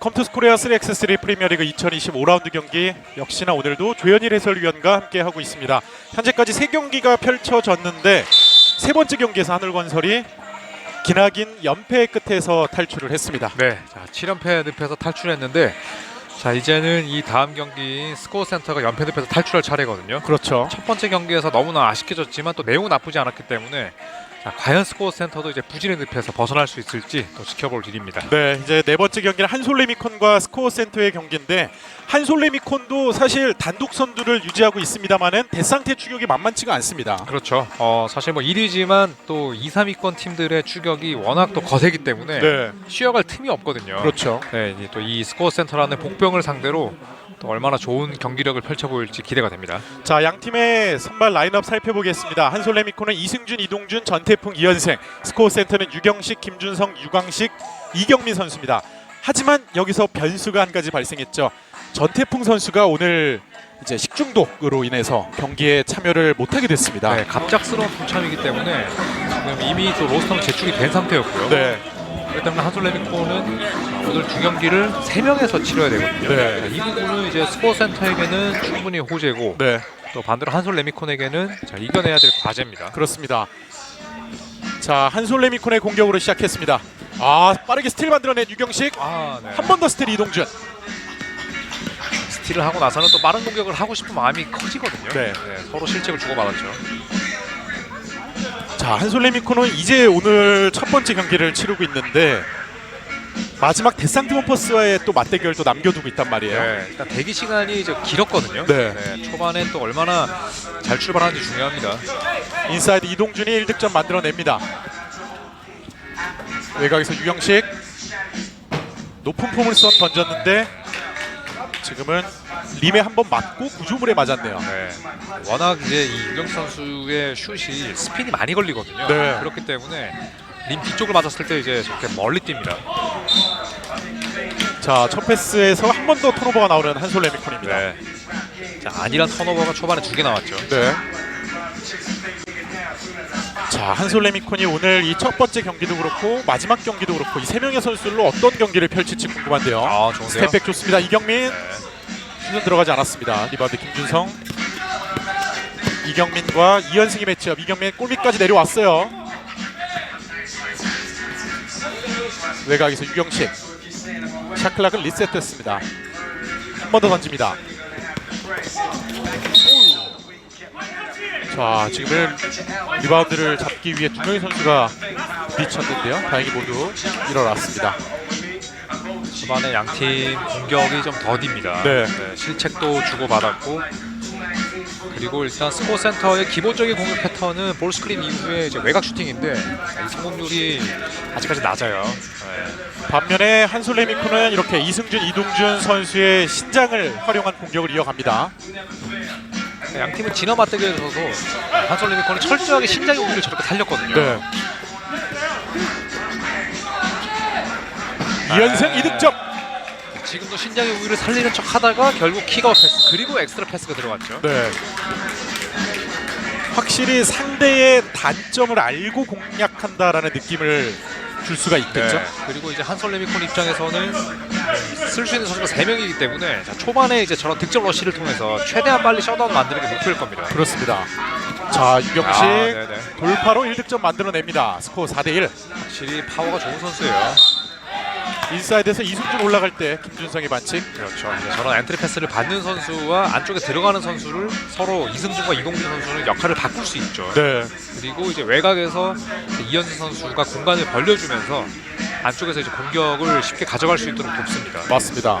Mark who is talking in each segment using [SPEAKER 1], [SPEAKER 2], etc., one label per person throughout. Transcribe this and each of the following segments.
[SPEAKER 1] 컴투스 코리아 3x3 프리미어리그 2025 라운드 경기 역시나 오늘도 조현일 해설위원과 함께 하고 있습니다. 현재까지 세 경기가 펼쳐졌는데 세 번째 경기에서 하늘건설이 기나긴 연패 끝에서 탈출을 했습니다.
[SPEAKER 2] 네, 자 7연패 늪에서 탈출했는데 자 이제는 이 다음 경기 스코어 센터가 연패 늪에서 탈출할 차례거든요.
[SPEAKER 1] 그렇죠.
[SPEAKER 2] 첫 번째 경기에서 너무나 아쉽게 졌지만 또 내용은 나쁘지 않았기 때문에 자, 과연 스코어 센터도 이제 부진의 늪에서 벗어날 수 있을지 또 지켜볼 일입니다.
[SPEAKER 1] 네, 이제 네 번째 경기는 한솔레미콘과 스코어 센터의 경기인데 한솔레미콘도 사실 단독 선두를 유지하고 있습니다만은 대상태 추격이 만만치가 않습니다.
[SPEAKER 2] 그렇죠. 어, 사실 뭐 1위지만 또 2, 3위권 팀들의 추격이 워낙 또 거세기 때문에
[SPEAKER 1] 네,
[SPEAKER 2] 쉬어갈 틈이 없거든요.
[SPEAKER 1] 그렇죠.
[SPEAKER 2] 네, 또 이 스코어 센터라는 복병을 상대로 또 얼마나 좋은 경기력을 펼쳐 보일지 기대가 됩니다.
[SPEAKER 1] 자, 양 팀의 선발 라인업 살펴보겠습니다. 한솔레미코는 이승준, 이동준, 전태풍, 이현생, 스코어 센터는 유경식, 김준성, 유광식, 이경민 선수입니다. 하지만 여기서 변수가 한 가지 발생했죠. 전태풍 선수가 오늘 이제 식중독으로 인해서 경기에 참여를 못하게 됐습니다.
[SPEAKER 2] 네, 갑작스러운 불참이기 때문에 지금 이미 또 로스터는 제출이 된 상태였고요.
[SPEAKER 1] 네,
[SPEAKER 2] 그렇기 때문에 한솔레미코는 오늘 두 경기를 세 명에서 치러야 되거든요.
[SPEAKER 1] 네.
[SPEAKER 2] 이 부분은 이제 스코어 센터에게는 충분히 호재고
[SPEAKER 1] 네,
[SPEAKER 2] 또 반대로 한솔 레미콘에게는 자, 이겨내야 될 과제입니다.
[SPEAKER 1] 그렇습니다. 자, 한솔 레미콘의 공격으로 시작했습니다. 아, 빠르게 스틸 만들어낸 유경식.
[SPEAKER 2] 아, 네.
[SPEAKER 1] 한 번 더 스틸 이동준.
[SPEAKER 2] 스틸을 하고 나서는 또 빠른 공격을 하고 싶은 마음이 커지거든요.
[SPEAKER 1] 네.
[SPEAKER 2] 서로 실책을 주고받았죠.
[SPEAKER 1] 자 한솔레미코는 이제 오늘 첫 번째 경기를 치르고 있는데 마지막 데상트몬퍼스와의 또 맞대결도 남겨두고 있단 말이에요.
[SPEAKER 2] 네, 일단 대기 시간이 이제 길었거든요.
[SPEAKER 1] 네.
[SPEAKER 2] 초반에 또 얼마나 잘 출발하는지 중요합니다.
[SPEAKER 1] 인사이드 이동준이 1득점 만들어냅니다. 외곽에서 유경식 높은 폼을 선 던졌는데 지금은 림에 한 번 맞고 구조물에 맞았네요.
[SPEAKER 2] 네. 워낙 이제 이 유경수 선수의 슛이 스핀이 많이 걸리거든요.
[SPEAKER 1] 네.
[SPEAKER 2] 그렇기 때문에 림 뒤쪽을 맞았을 때 이제 저렇게 멀리 뜁니다.
[SPEAKER 1] 자 첫 패스에서 한 번 더 턴오버가 나오는 한솔 레미콘입니다.
[SPEAKER 2] 네. 자, 아니란 턴오버가 초반에 두 개 나왔죠.
[SPEAKER 1] 네. 자 한솔레미콘이 오늘 이 첫 번째 경기도 그렇고 마지막 경기도 그렇고 이 세 명의 선수로 어떤 경기를 펼칠지 궁금한데요.
[SPEAKER 2] 아, 좋은데요.
[SPEAKER 1] 스텝백 좋습니다. 이경민
[SPEAKER 2] 네.
[SPEAKER 1] 슛은 들어가지 않았습니다. 리바운드 김준성, 이경민과 이현승이 매치업. 이경민 골밑까지 내려왔어요. 외곽에서 유경식 샤클락은 리셋됐습니다. 한 번 더 던집니다. 자 지금 은 리바운드를 잡기 위해 두 명의 선수가 미쳤는데요. 다행히 모두 일어났습니다.
[SPEAKER 2] 초반에 양팀 공격이 좀 더딥니다.
[SPEAKER 1] 네.
[SPEAKER 2] 실책도 주고받았고 그리고 일단 스코어 센터의 기본적인 공격 패턴은 볼 스크린 이후에 이제 외곽 슈팅인데 이 성공률이 아직까지 낮아요. 네.
[SPEAKER 1] 반면에 한솔레미코는 이렇게 이승준, 이동준 선수의 신장을 활용한 공격을 이어갑니다.
[SPEAKER 2] 양 팀은 진화 맞대결에 서서 한솔레미콘은 철저하게 신장의 우위를 저렇게 살렸거든요.
[SPEAKER 1] 네. 이현승
[SPEAKER 2] 네.
[SPEAKER 1] 2득점.
[SPEAKER 2] 지금도 신장의 우위를 살리는 척 하다가 결국 킥아웃 패스 그리고 엑스트라 패스가 들어갔죠.
[SPEAKER 1] 네. 확실히 상대의 단점을 알고 공략한다라는 느낌을 줄 수가 있겠죠.
[SPEAKER 2] 네. 그리고 이제 한솔레미 콘 입장에서는 쓸 수 있는 선수가 세 명이기 때문에 자, 초반에 이제 저런 득점 러시를 통해서 최대한 빨리 셧다운 만드는 게 목표일 겁니다.
[SPEAKER 1] 그렇습니다. 자 유경식
[SPEAKER 2] 아, 네네.
[SPEAKER 1] 돌파로 1득점 만들어냅니다. 스코어 4대1.
[SPEAKER 2] 확실히 파워가 좋은 선수예요.
[SPEAKER 1] 인사이드에서 이승준 올라갈 때 김준성의 반칙.
[SPEAKER 2] 그렇죠. 이제 저런 엔트리 패스를 받는 선수와 안쪽에 들어가는 선수를 서로 이승준과 이동준 선수는 역할을 바꿀 수 있죠.
[SPEAKER 1] 네.
[SPEAKER 2] 그리고 이제 외곽에서 이제 이현수 선수가 공간을 벌려주면서 안쪽에서 이제 공격을 쉽게 가져갈 수 있도록 돕습니다.
[SPEAKER 1] 맞습니다.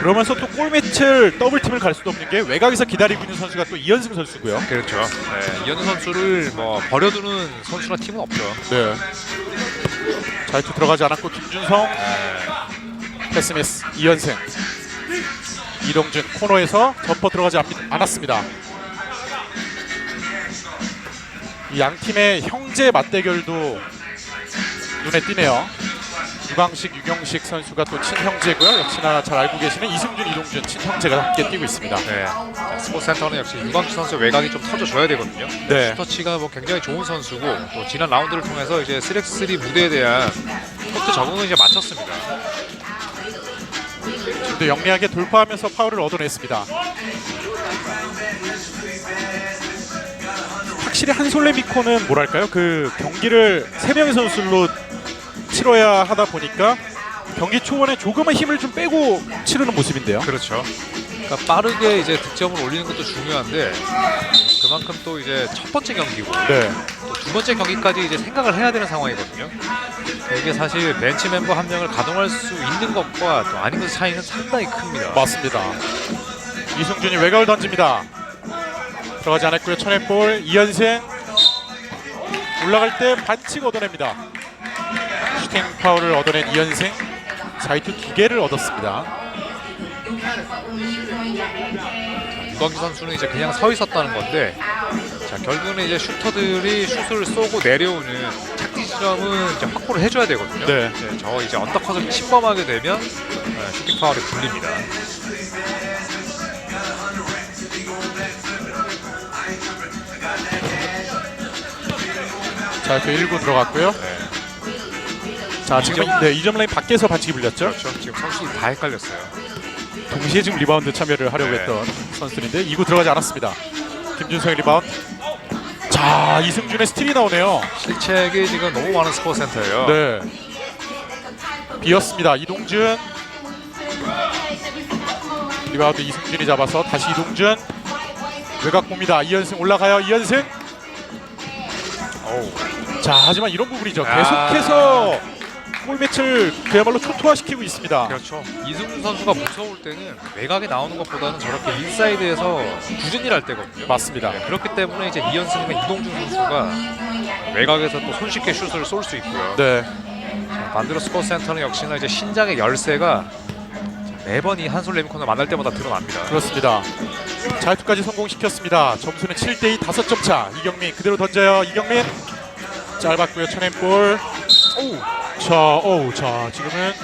[SPEAKER 1] 그러면서 또 골매치를 더블팀을 갈 수도 없는 게 외곽에서 기다리고 있는 선수가 또 이현승 선수고요.
[SPEAKER 2] 그렇죠. 네, 이현수 선수를 뭐 버려두는 선수나 팀은 없죠.
[SPEAKER 1] 네. 자유투 들어가지 않았고 김준성
[SPEAKER 2] 네.
[SPEAKER 1] 패스 미스 이현승 이동준 코너에서 점퍼 들어가지 않, 않았습니다. 이양 팀의 형제 맞대결도 눈에 띄네요. 유광식, 유경식 선수가 또 친형제고요. 역시나 잘 알고 계시는 이승준, 이동준 친형제가 함께 뛰고 있습니다.
[SPEAKER 2] 네. 자, 스포츠센터는 역시 유광수 선수 외곽이 좀 터져줘야 되거든요.
[SPEAKER 1] 네.
[SPEAKER 2] 터치가 뭐 굉장히 좋은 선수고 또 지난 라운드를 통해서 이제 3x3 무대에 대한 코트 적응을 이제 마쳤습니다.
[SPEAKER 1] 근데 영리하게 돌파하면서 파울을 얻어냈습니다. 확실히 한솔레 미코는 뭐랄까요? 그 경기를 세 명의 선수로 치러야 하다 보니까 경기 초반에 조금은 힘을 좀 빼고 치르는 모습인데요.
[SPEAKER 2] 그렇죠. 그러니까 빠르게 이제 득점을 올리는 것도 중요한데 그만큼 또 이제 첫 번째 경기고
[SPEAKER 1] 네,
[SPEAKER 2] 또 두 번째 경기까지 이제 생각을 해야 되는 상황이거든요. 이게 사실 벤치 멤버 한 명을 가동할 수 있는 것과 또 아닌 것 차이는 상당히 큽니다.
[SPEAKER 1] 맞습니다. 이승준이 외곽을 던집니다. 들어가지 않았고요. 천엔볼 이연생 올라갈 때 반칙 얻어냅니다. 슈팅 파울을 얻어낸 이연생 자이투 두 개를 얻었습니다.
[SPEAKER 2] 유광기 선수는 이제 그냥 서 있었다는 건데 자 결국은 이제 슈터들이 슛을 쏘고 내려오는 착지 지점은 이제 확보를 해줘야 되거든요.
[SPEAKER 1] 네.
[SPEAKER 2] 이제 저 이제 언더컷을 침범하게 되면 네, 슈팅 파울이 불립니다.
[SPEAKER 1] 자이투 1구 들어갔고요.
[SPEAKER 2] 네.
[SPEAKER 1] 자 지금
[SPEAKER 2] 이점-
[SPEAKER 1] 네, 2점 라인 밖에서 반칙이 불렸죠.
[SPEAKER 2] 그렇죠. 지금 선수들이 다 헷갈렸어요.
[SPEAKER 1] 동시에 지금 리바운드 참여를 하려고
[SPEAKER 2] 네.
[SPEAKER 1] 했던 선수들인데 2구 들어가지 않았습니다. 김준성의 리바운드. 자 이승준의 스틸이 나오네요.
[SPEAKER 2] 실책이 지금 너무 많은 스포 센터예요.
[SPEAKER 1] 네. 비었습니다. 이동준. 리바운드 이승준이 잡아서 다시 이동준. 외곽 봅니다. 이현승 올라가요.
[SPEAKER 2] 어우.
[SPEAKER 1] 자, 하지만 이런 부분이죠.
[SPEAKER 2] 아.
[SPEAKER 1] 계속해서 골 매치를 그야말로 초토화시키고 있습니다.
[SPEAKER 2] 그렇죠. 이승준 선수가 무서울 때는 외곽에 나오는 것보다는 저렇게 인사이드에서 굳은 일할 때거든요.
[SPEAKER 1] 맞습니다.
[SPEAKER 2] 네, 그렇기 때문에 이제 이현승과 이동준 선수가 외곽에서 또 손쉽게 슛을 쏠 수 있고요.
[SPEAKER 1] 네.
[SPEAKER 2] 반대로 스포츠 센터는 역시나 이제 신장의 열쇠가 매번 이 한솔 레미콘을 만날 때마다 드러납니다.
[SPEAKER 1] 그렇습니다. 자유투까지 성공시켰습니다. 점수는 7대2 5점 차. 이경민 그대로 던져요. 이경민 짧았고요. 천엔볼. 오. 자, 오, 자 지금은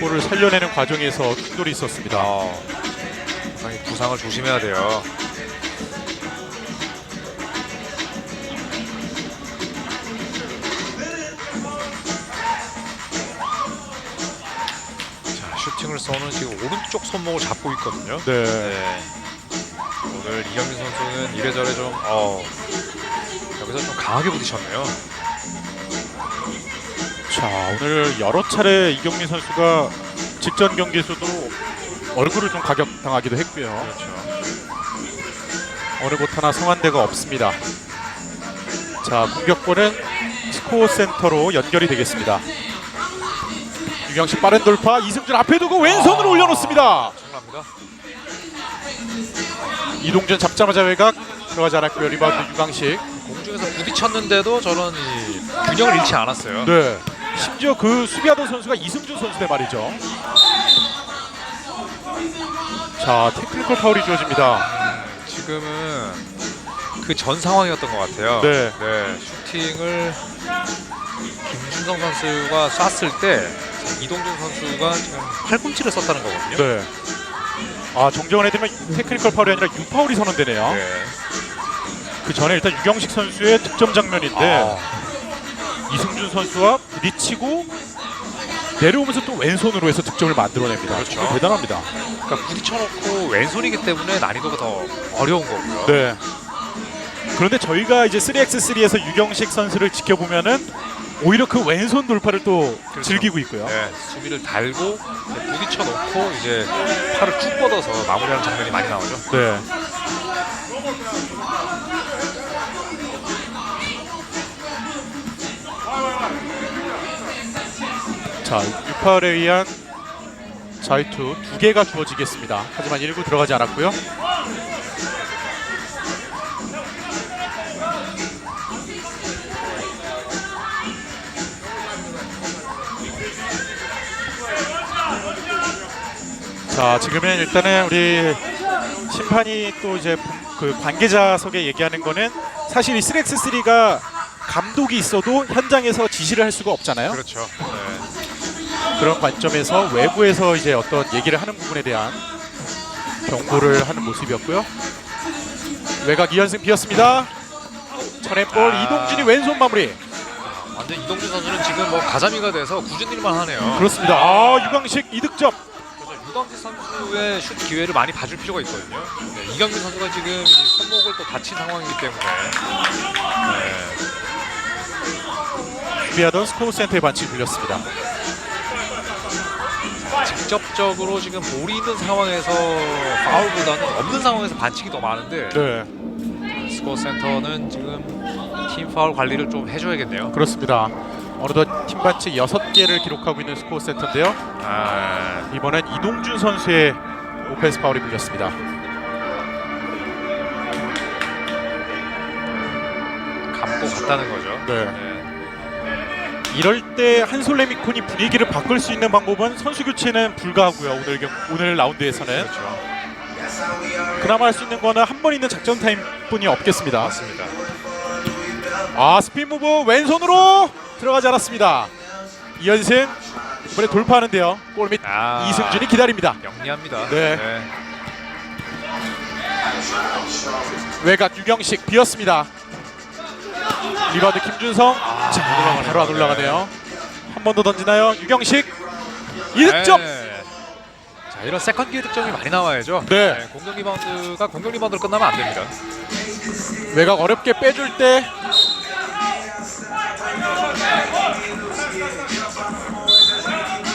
[SPEAKER 1] 볼을 살려내는 과정에서 충돌이 있었습니다.
[SPEAKER 2] 아, 부상이 부상을 조심해야 돼요. 자, 슈팅을 쏘는 지금 오른쪽 손목을 잡고 있거든요.
[SPEAKER 1] 네.
[SPEAKER 2] 네. 오늘 이경민 선수는 이래저래 좀 어, 여기서 좀 강하게 부딪혔네요.
[SPEAKER 1] 자, 오늘 여러 차례 이경민 선수가 직전 경기에서도 얼굴을 좀 가격당하기도 했고요.
[SPEAKER 2] 그렇죠.
[SPEAKER 1] 어느 곳 하나 성한 데가 없습니다. 자, 공격권은 스코어 센터로 연결이 되겠습니다. 유경식 빠른 돌파, 이승준 앞에 두고 왼손으로
[SPEAKER 2] 아.
[SPEAKER 1] 올려놓습니다.
[SPEAKER 2] 엄청납니다.
[SPEAKER 1] 이동준 잡자마자 외곽 들어가지 않았고요. 리바운드 유광식.
[SPEAKER 2] 공중에서 부딪혔는데도 저런 이 균형을 잃지 않았어요.
[SPEAKER 1] 네. 심지어 그 수비하던 선수가 이승준 선수대 말이죠. 자, 테크니컬 파울이 주어집니다.
[SPEAKER 2] 지금은 그 전 상황이었던 것 같아요.
[SPEAKER 1] 네.
[SPEAKER 2] 슈팅을 김준성 선수가 쐈을 때 이동준 선수가 지금 팔꿈치를 썼다는 거거든요.
[SPEAKER 1] 네. 아, 정정을 해드리면 테크니컬 파울이 아니라 유파울이 선언되네요.
[SPEAKER 2] 네.
[SPEAKER 1] 그 전에 일단 유경식 선수의 득점 장면인데
[SPEAKER 2] 아,
[SPEAKER 1] 이승준 선수와 부딪히고 내려오면서 또 왼손으로 해서 득점을 만들어냅니다.
[SPEAKER 2] 그렇죠.
[SPEAKER 1] 정말 대단합니다.
[SPEAKER 2] 그러니까 부딪혀놓고 왼손이기 때문에 난이도가 더 어려운 거고요.
[SPEAKER 1] 네. 그런데 저희가 이제 3x3에서 유경식 선수를 지켜보면은 오히려 그 왼손 돌파를 또
[SPEAKER 2] 그렇죠.
[SPEAKER 1] 즐기고 있고요.
[SPEAKER 2] 네, 수비를 달고 부딪혀 놓고 이제 팔을 쭉 뻗어서 마무리하는 장면이 많이 나오죠.
[SPEAKER 1] 네. 자, 6파울에 의한 자유투 두 개가 주어지겠습니다. 하지만 1구 들어가지 않았고요. 자, 지금은 일단은 우리 심판이 또 이제 그 관계자석에 얘기하는 거는 사실 이 3x3가 감독이 있어도 현장에서 지시를 할 수가 없잖아요.
[SPEAKER 2] 그렇죠. 네.
[SPEAKER 1] 그런 관점에서 외부에서 이제 어떤 얘기를 하는 부분에 대한 경고를 하는 모습이었고요. 외곽 이현승 비었습니다. 천엔볼
[SPEAKER 2] 아.
[SPEAKER 1] 이동준이 왼손 마무리.
[SPEAKER 2] 완전 이동준 선수는 지금 뭐 가자미가 돼서 굳은 일만 하네요.
[SPEAKER 1] 그렇습니다. 아 유광식 이득점.
[SPEAKER 2] 그래서 유광지 선수의 슛 기회를 많이 봐줄 필요가 있거든요. 네, 이경민 선수가 지금 이 손목을 또 다친 상황이기 때문에 네,
[SPEAKER 1] 준비하던 스코어 센터의 반칙이 불렸습니다.
[SPEAKER 2] 직접적으로 지금 볼이 있는 상황에서 파울보다는 없는 상황에서 반칙이 더 많은데
[SPEAKER 1] 네,
[SPEAKER 2] 스코어 센터는 지금 팀 파울 관리를 좀 해줘야겠네요.
[SPEAKER 1] 그렇습니다. 어느덧 팀 반칙 6개를 기록하고 있는 스코어 센터인데요.
[SPEAKER 2] 아,
[SPEAKER 1] 이번엔 이동준 선수의 오펜스 파울이 불렸습니다.
[SPEAKER 2] 감고 갔다는 거죠.
[SPEAKER 1] 네.
[SPEAKER 2] 네.
[SPEAKER 1] 이럴 때 한솔레미콘이 분위기를 바꿀 수 있는 방법은 선수 교체는 불가하고요. 오늘 경, 오늘 라운드에서는
[SPEAKER 2] 그렇죠.
[SPEAKER 1] 그나마 할 수 있는 거는 한 번 있는 작전 타임뿐이 없겠습니다.
[SPEAKER 2] 맞습니다.
[SPEAKER 1] 아 스핀 무브 왼손으로 들어가지 않았습니다. 이현승 이번에 돌파하는데요. 골밑
[SPEAKER 2] 아.
[SPEAKER 1] 이승준이 기다립니다.
[SPEAKER 2] 영리합니다.
[SPEAKER 1] 네. 외곽 유경식 비었습니다. 리바드 김준성 자 바로 안 올라가네요. 한 번 더 던지나요? 유경식 이득점.
[SPEAKER 2] 네. 자 이런 세컨 기회 득점이 많이 나와야죠.
[SPEAKER 1] 네.
[SPEAKER 2] 공격 리바운드가 공격 리바운드로 끝나면 안 됩니다.
[SPEAKER 1] 외곽 어렵게 빼줄 때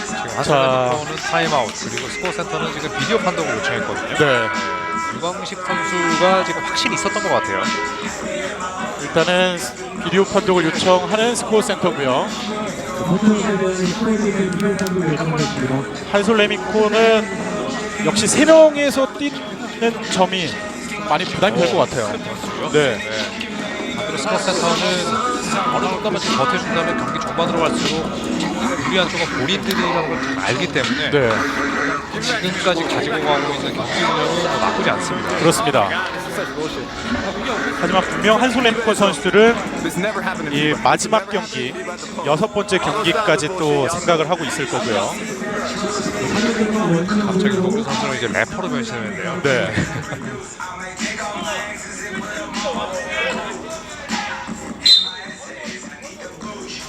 [SPEAKER 2] 지금
[SPEAKER 1] 자.
[SPEAKER 2] 하스레드코는 타임아웃 그리고 스코어 센터는 지금 비디오 판독을 요청했거든요.
[SPEAKER 1] 네.
[SPEAKER 2] 유광식 선수가 지금 확실히 있었던 것 같아요.
[SPEAKER 1] 일단은 비디오 판독을 요청하는 스코어 센터고요. 한솔 레미코는 역시 세 명에서 뛰는 점이 많이 부담이 될 것 같아요.
[SPEAKER 2] 큰 변수죠.
[SPEAKER 1] 네.
[SPEAKER 2] 반대로 스코어 센터는 어느 정도만 좀 버텨준다면 경기 전반으로 갈수록 유리한 쪽은 본인들이라는 걸 좀 알기 때문에
[SPEAKER 1] 네,
[SPEAKER 2] 지금까지 가지고 가고 있는 경기 운영은 뭐 나쁘지 않습니다.
[SPEAKER 1] 그렇습니다. 하지만 분명 한솔레미코 선수들은 이 마지막 경기 여섯 번째 경기까지 또 생각을 하고 있을 거고요.
[SPEAKER 2] 갑자기 동주 선수는 이제 래퍼로 변신했는데요.
[SPEAKER 1] 네.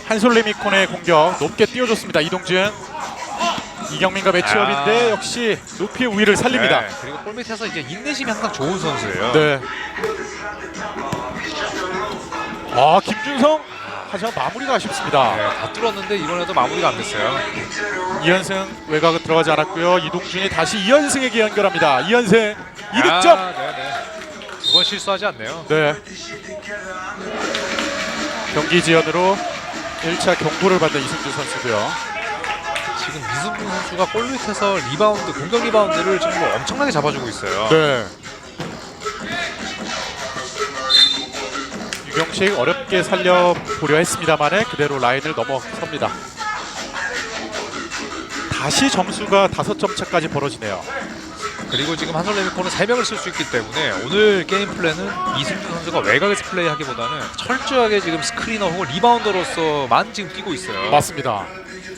[SPEAKER 1] 한솔레미콘의 공격 높게 띄워줬습니다. 이동준. 이경민과 매치업인데
[SPEAKER 2] 아.
[SPEAKER 1] 역시 높이의 우위를 살립니다.
[SPEAKER 2] 네, 그리고 골 밑에서 이제 인내심이 항상 좋은 선수예요.
[SPEAKER 1] 네. 아 김준성 하지만 마무리가 아쉽습니다.
[SPEAKER 2] 네, 다 뚫었는데 이번에도 마무리가 안 됐어요.
[SPEAKER 1] 이현승 외곽은 들어가지 않았고요. 이동준이 다시 이현승에게 연결합니다. 이현승 이득점.
[SPEAKER 2] 아, 네, 네. 두번 실수하지 않네요.
[SPEAKER 1] 네. 경기 지연으로 1차 경고를 받는 이승준 선수고요.
[SPEAKER 2] 지금 이승준 선수가 골 밑에서 리바운드, 공격 리바운드를 지금 뭐 엄청나게 잡아주고 있어요.
[SPEAKER 1] 네. 유경식 어렵게 살려보려 했습니다만 그대로 라인을 넘어섭니다. 다시 점수가 5점 차까지 벌어지네요.
[SPEAKER 2] 그리고 지금 한솔레미코는 3명을 쓸 수 있기 때문에 오늘 게임 플랜은 이승준 선수가 외곽에서 플레이하기보다는 철저하게 지금 스크리너 혹은 리바운더로서만 지금 뛰고 있어요.
[SPEAKER 1] 맞습니다.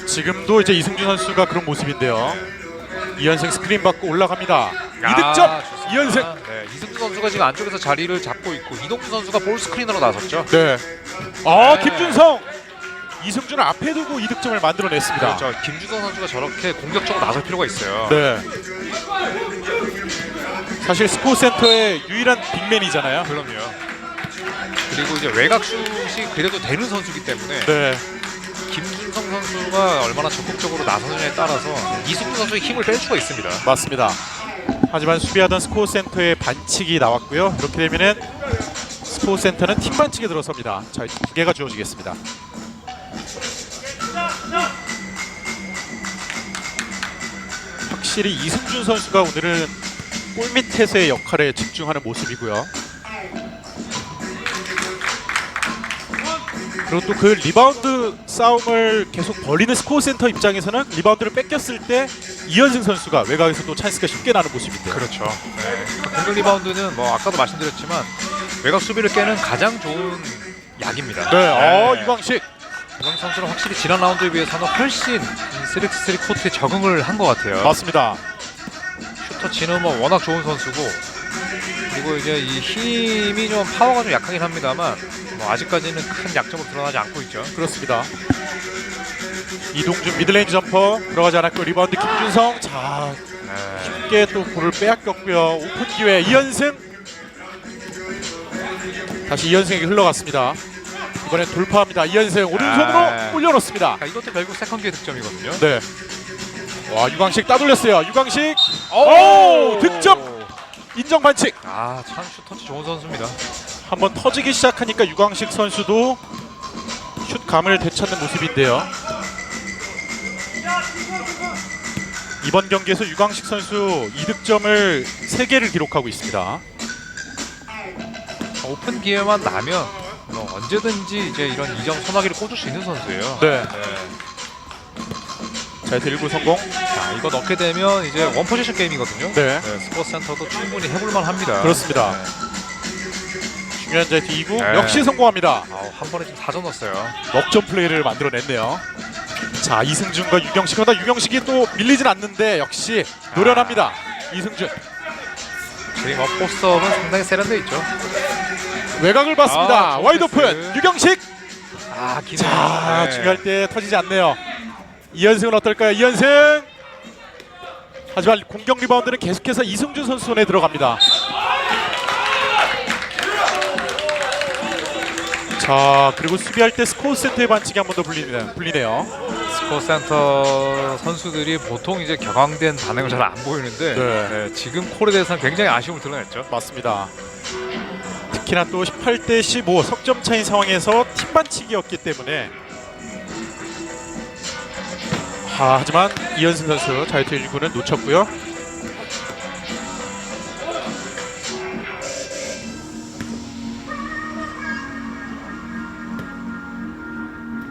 [SPEAKER 1] 지금도 이제 이승준 선수가 그런 모습인데요. 이현승 스크린 받고 올라갑니다. 이득점
[SPEAKER 2] 좋습니다.
[SPEAKER 1] 이현승.
[SPEAKER 2] 네, 이승준 선수가 지금 안쪽에서 자리를 잡고 있고 이동주 선수가 볼 스크리너로 나섰죠.
[SPEAKER 1] 네. 아
[SPEAKER 2] 네.
[SPEAKER 1] 김준성 이승준을 앞에 두고 이득점을 만들어냈습니다.
[SPEAKER 2] 그렇죠. 김주성 선수가 저렇게 공격적으로 나설 필요가 있어요.
[SPEAKER 1] 네. 사실 스포 센터의 유일한 빅맨이잖아요.
[SPEAKER 2] 그럼요. 그리고 이제 외곽 슛이 그래도 되는 선수이기 때문에
[SPEAKER 1] 네.
[SPEAKER 2] 김준성 선수가 얼마나 적극적으로 나서느냐에 따라서 이승준 선수의 힘을 뺄 수가 있습니다.
[SPEAKER 1] 맞습니다. 하지만 수비하던 스코어 센터의 반칙이 나왔고요. 이렇게 되면은 스코어 센터는 팀 반칙에 들어섭니다. 자, 두 개가 주어지겠습니다. 확실히 이승준 선수가 오늘은 골 밑에서의 역할에 집중하는 모습이고요. 그리고 또 그 리바운드 싸움을 계속 벌리는 스코어 센터 입장에서는 리바운드를 뺏겼을 때 이현승 선수가 외곽에서 또 찬스가 쉽게 나는 모습인데요.
[SPEAKER 2] 그렇죠. 네. 공격 리바운드는 뭐 아까도 말씀드렸지만 외곽 수비를 깨는 가장 좋은 약입니다.
[SPEAKER 1] 네, 어 유광식.
[SPEAKER 2] 이광 선수는 확실히 지난 라운드에 비해서는 훨씬 3x3 코트에 적응을 한 것 같아요.
[SPEAKER 1] 맞습니다.
[SPEAKER 2] 슈터치는 뭐 워낙 좋은 선수고 그리고 이제 이 힘이 좀 파워가 좀 약하긴 합니다만 뭐 아직까지는 큰 약점으로 드러나지 않고 있죠.
[SPEAKER 1] 그렇습니다. 이동준 미들레인 점퍼 들어가지 않았고 리바운드 김준성 자
[SPEAKER 2] 네.
[SPEAKER 1] 쉽게 또 볼을 빼앗겼고요 오픈 기회 이현승 다시 이현승에게 흘러갔습니다 이번엔 돌파합니다 이현승 오른손으로
[SPEAKER 2] 아.
[SPEAKER 1] 올려놓습니다
[SPEAKER 2] 자, 이것도 결국 세컨드의 득점이거든요.
[SPEAKER 1] 네. 와 유광식 따돌렸어요 유광식 오 득점 인정 반칙
[SPEAKER 2] 아, 참 슈터치 좋은 선수입니다.
[SPEAKER 1] 한번 터지기 시작하니까 유광식 선수도 슛 감을 되찾는 모습인데요. 이번 경기에서 유광식 선수 2득점을 3개를 기록하고 있습니다.
[SPEAKER 2] 오픈 기회만 나면 뭐 언제든지 이제 이런 이점 소나기를 꽂을 수 있는 선수예요.
[SPEAKER 1] 네.
[SPEAKER 2] 네.
[SPEAKER 1] 자, 일부 성공.
[SPEAKER 2] 자, 이거 넣게 되면 이제 원 포지션 게임이거든요.
[SPEAKER 1] 네.
[SPEAKER 2] 네, 스포츠 센터도 충분히 해볼만 합니다.
[SPEAKER 1] 그렇습니다.
[SPEAKER 2] 네.
[SPEAKER 1] 자이트 2구
[SPEAKER 2] 네.
[SPEAKER 1] 역시 성공합니다.
[SPEAKER 2] 아우, 한 번에 지금 4점 넣었어요.
[SPEAKER 1] 넉점 플레이를 만들어냈네요. 자, 이승준과 유경식. 그러나 유경식이 또 밀리진 않는데 역시 노련합니다. 이승준.
[SPEAKER 2] 저희 뭐 포스업은 상당히 세련돼 있죠.
[SPEAKER 1] 외곽을 봤습니다.
[SPEAKER 2] 아, 좋은
[SPEAKER 1] 와이드 오픈.
[SPEAKER 2] 패스.
[SPEAKER 1] 유경식.
[SPEAKER 2] 아, 기네.
[SPEAKER 1] 자
[SPEAKER 2] 네.
[SPEAKER 1] 중요할 때 터지지 않네요. 이현승은 어떨까요? 이현승. 하지만 공격 리바운드는 계속해서 이승준 선수 손에 들어갑니다. 자 그리고 수비할 때 스코어 세트의 반칙이 한 번 더 불리네요. 불리네요.
[SPEAKER 2] 스포츠 센터 선수들이 보통 이제 격앙된 반응을 잘 안 보이는데
[SPEAKER 1] 네.
[SPEAKER 2] 네, 지금 콜에 대해서는 굉장히 아쉬움을 드러냈죠.
[SPEAKER 1] 맞습니다. 특히나 또 18대 15 석점 차인 상황에서 팀 반칙이었기 때문에 하, 하지만 이현승 선수 자유투 1구는 놓쳤고요.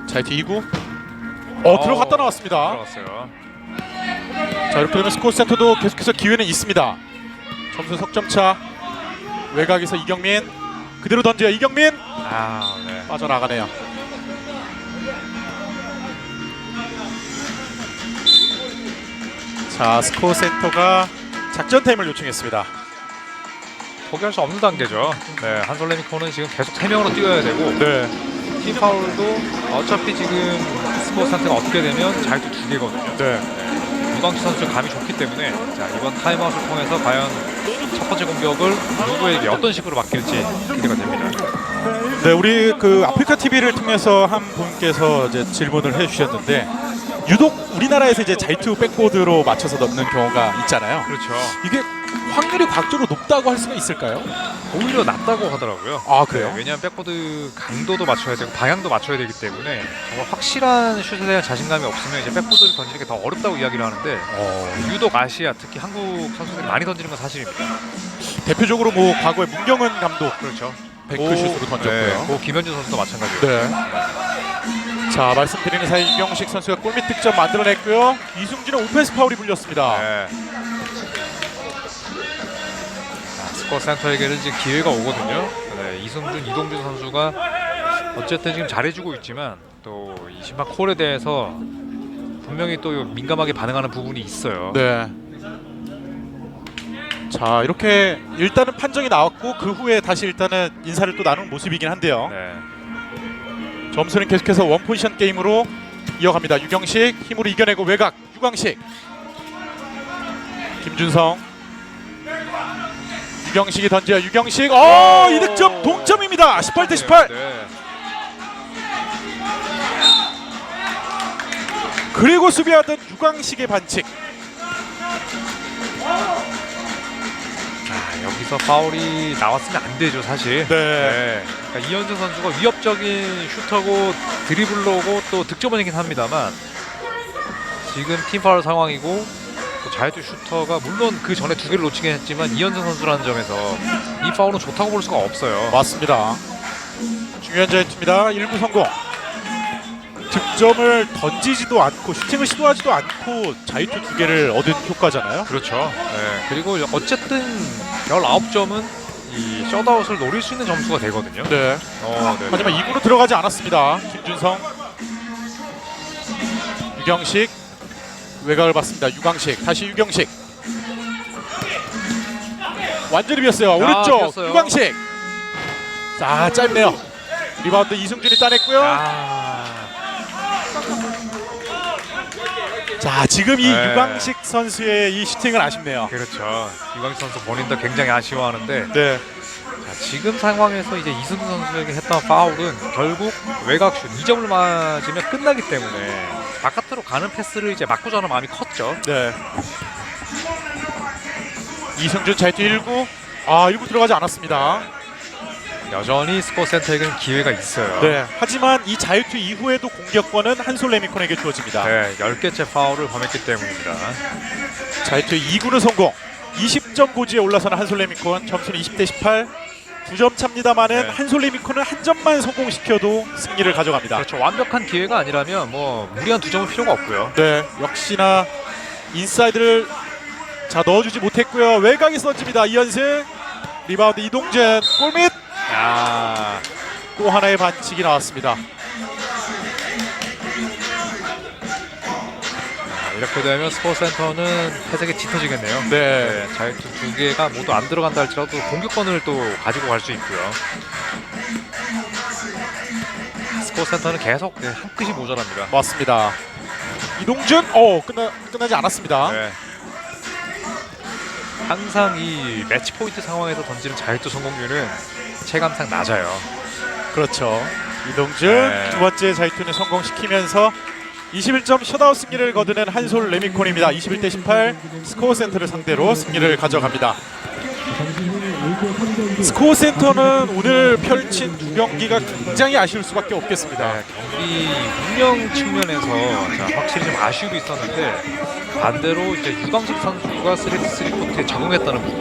[SPEAKER 1] 자유투 2구 어,
[SPEAKER 2] 어,
[SPEAKER 1] 들어갔다 나왔습니다.
[SPEAKER 2] 들어갔어요.
[SPEAKER 1] 자 이렇게 되면 스코어 센터도 계속해서 기회는 있습니다. 점수 석점차 외곽에서 이경민 그대로 던져요 이경민
[SPEAKER 2] 아, 네.
[SPEAKER 1] 빠져나가네요. 자 스코어 센터가 작전 타임을 요청했습니다.
[SPEAKER 2] 포기할 수 없는 단계죠. 네, 한솔레미코는 지금 계속 3명으로 뛰어야 되고
[SPEAKER 1] 네.
[SPEAKER 2] 팀 파울도 어차피 지금 스포츠 상태가 어떻게 되면 자유투 두 개거든요.
[SPEAKER 1] 네.
[SPEAKER 2] 유광치 선수 감이 좋기 때문에 자 이번 타임아웃을 통해서 과연 첫 번째 공격을 누구에게 어떤 식으로 맡길지 기대가 됩니다.
[SPEAKER 1] 네, 우리 그 아프리카 TV를 통해서 한 분께서 이제 질문을 해주셨는데 유독 우리나라에서 이제 자이투 백보드로 맞춰서 넣는 경우가 있잖아요.
[SPEAKER 2] 그렇죠.
[SPEAKER 1] 이게 확률이 과학적으로 높다고 할 수가 있을까요?
[SPEAKER 2] 오히려 낫다고 하더라고요.
[SPEAKER 1] 아
[SPEAKER 2] 네, 왜냐하면 백보드 강도도 맞춰야 되고 방향도 맞춰야 되기 때문에 정말 확실한 슛에 대한 자신감이 없으면 이제 백보드를 던지는 게 더 어렵다고 이야기를 하는데
[SPEAKER 1] 어,
[SPEAKER 2] 유독 아시아 특히 한국 선수들이 많이 던지는 건 사실입니다.
[SPEAKER 1] 대표적으로 뭐 과거에 문경은 감독
[SPEAKER 2] 그렇죠.
[SPEAKER 1] 뱅크슛으로 던졌고요.
[SPEAKER 2] 네, 고 김현준 선수도 마찬가지예요.
[SPEAKER 1] 네. 자 말씀드리는 사이 유경식 선수가 골밑 득점 만들어냈고요. 이승준은 오펜스 파울이 불렸습니다.
[SPEAKER 2] 네. 자, 스코어 센터에게는 이제 기회가 오거든요. 네, 이승준, 이동준 선수가 어쨌든 지금 잘해주고 있지만 또 이 심판 콜에 대해서 분명히 또 민감하게 반응하는 부분이 있어요.
[SPEAKER 1] 네. 자 이렇게 일단은 판정이 나왔고 그 후에 다시 일단은 인사를 또 나누는 모습이긴 한데요.
[SPEAKER 2] 네.
[SPEAKER 1] 점수는 계속해서 원 포지션 게임으로 이어갑니다. 유경식 힘으로 이겨내고 외곽 유광식 김준성 유경식이 던져요. 유경식 어
[SPEAKER 2] 오!
[SPEAKER 1] 이득점 동점입니다. 18 대 18.
[SPEAKER 2] 네.
[SPEAKER 1] 그리고 수비하던 유광식의 반칙.
[SPEAKER 2] 자, 여기서 파울이 나왔으면 안 되죠, 사실.
[SPEAKER 1] 네.
[SPEAKER 2] 그러니까 이현준 선수가 위협적인 슈터고 드리블러고 또 득점원이긴 합니다만 지금 팀 파울 상황이고 또 자유투 슈터가 물론 그 전에 두 개를 놓치긴 했지만 이현준 선수라는 점에서 이 파울은 좋다고 볼 수가 없어요.
[SPEAKER 1] 맞습니다. 중요한 자유투입니다. 1구 성공. 득점을 던지지도 않고 슈팅을 시도하지도 않고 자유투 두 개를 얻은 효과잖아요.
[SPEAKER 2] 그렇죠. 네. 그리고 어쨌든 19점은 이 셧아웃을 노릴 수 있는 점수가 되거든요.
[SPEAKER 1] 네.
[SPEAKER 2] 어, 네.
[SPEAKER 1] 하지만 2구로 들어가지 않았습니다. 김준성, 유경식 외곽을 봤습니다. 유광식 다시 유경식 완전히 비었어요. 오른쪽
[SPEAKER 2] 비었어요.
[SPEAKER 1] 유광식 자 짧네요. 리바운드 이승준이 따냈고요.
[SPEAKER 2] 아,
[SPEAKER 1] 자 지금 이
[SPEAKER 2] 네.
[SPEAKER 1] 유광식 선수의 이 슈팅은 아쉽네요.
[SPEAKER 2] 그렇죠. 유광식 선수 본인도 굉장히 아쉬워하는데
[SPEAKER 1] 네.
[SPEAKER 2] 자, 지금 상황에서 이제 이승우 선수에게 했던 파울은 결국 외곽슛 2점을 맞으면 끝나기 때문에 바깥으로 가는 패스를 이제 막고자 하는 마음이 컸죠.
[SPEAKER 1] 네. 이승준 자이트 1구. 아 1구 들어가지 않았습니다.
[SPEAKER 2] 여전히 스코어 센터에게는 기회가 있어요.
[SPEAKER 1] 네. 하지만 이 자유투 이후에도 공격권은 한솔 레미콘에게 주어집니다.
[SPEAKER 2] 네, 10개째 파울을 범했기 때문입니다.
[SPEAKER 1] 자이투 2구는 성공. 20점 고지에 올라서는 한솔 레미콘 점수는 20대 18. 9점 차입니다만은
[SPEAKER 2] 네.
[SPEAKER 1] 한솔 레미콘은 한 점만 성공시켜도 승리를 가져갑니다.
[SPEAKER 2] 그렇죠. 완벽한 기회가 아니라면 뭐 무리한 두 점은 필요가 없고요.
[SPEAKER 1] 네, 역시나 인사이드를 자 넣어주지 못했고요. 외곽에서 던집니다. 이현승 리바운드 이동준 골밑
[SPEAKER 2] 야,
[SPEAKER 1] 또 하나의 반칙이 나왔습니다.
[SPEAKER 2] 이렇게 되면 스코어 센터는 회색에 짙어지겠네요.
[SPEAKER 1] 네,
[SPEAKER 2] 네, 자유투 두 개가 모두 안 들어간다 할지라도 공격권을 또 가지고 갈 수 있고요. 스코어 센터는 계속 네, 한 끗이 모자랍니다.
[SPEAKER 1] 맞습니다. 이동준, 어 끝나 끝나지 않았습니다.
[SPEAKER 2] 네. 항상 이 매치 포인트 상황에서 던지는 자유투 성공률은 체감상 낮아요.
[SPEAKER 1] 그렇죠. 이동준
[SPEAKER 2] 네.
[SPEAKER 1] 두 번째 자유투는 성공시키면서 21점 셧아웃 승리를 거두는 한솔 레미콘입니다. 21대 18 스코어 센터를 상대로 승리를 가져갑니다. 스코어 센터는 오늘 펼친 두 경기가 굉장히 아쉬울 수밖에 없겠습니다.
[SPEAKER 2] 네, 경기 운영 측면에서 자, 확실히 좀 아쉬움이 있었는데 반대로 이제 유광식 선수가 3x3 코트에 적응했다는 부분